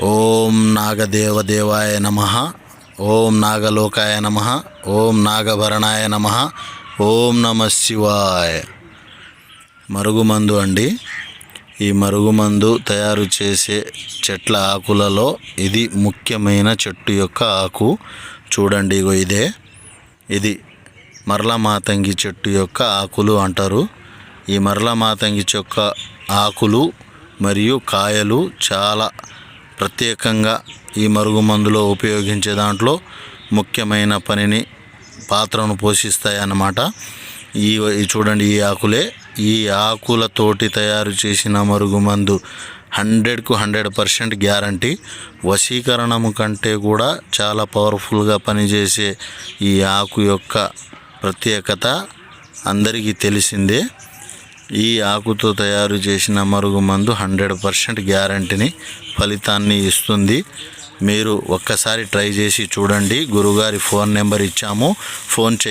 ఓం నాగదేవదేవాయ నమ. ఓం నాగలోకాయ నమ. ఓం నాగభరణాయ నమ. ఓం నమ శివాయ. మరుగుమందు అండి ఈ మరుగుమందు తయారు చేసే చెట్ల ఆకులలో ఇది ముఖ్యమైన చెట్టు యొక్క ఆకు. చూడండి ఇగో ఇదే. ఇది మరల మాతంగి చెట్టు యొక్క ఆకులు అంటారు. ఈ మరల మాతంగి చెక్క ఆకులు మరియు కాయలు చాలా ప్రత్యేకంగా ఈ మరుగు మందులో ఉపయోగించే దాంట్లో ముఖ్యమైన పనిని పాత్రను పోషిస్తాయి అన్నమాట ఈ చూడండి ఈ ఆకులే. ఈ ఆకులతోటి తయారు చేసిన మరుగుమందు హండ్రెడ్కు హండ్రెడ్ పర్సెంట్ గ్యారంటీ. వశీకరణము కంటే కూడా చాలా పవర్ఫుల్గా పనిచేసే ఈ ఆకు యొక్క ప్రత్యేకత అందరికీ తెలిసిందే. ఈ ఆకుతో తయారు చేసిన మరుగుమందు హండ్రెడ్ పర్సెంట్ గ్యారంటీని ఫలితాన్ని ఇస్తుంది. మీరు ఒక్కసారి ట్రై చేసి చూడండి. గురుగారి ఫోన్ నెంబర్ ఇచ్చాము. ఫోన్ చేయి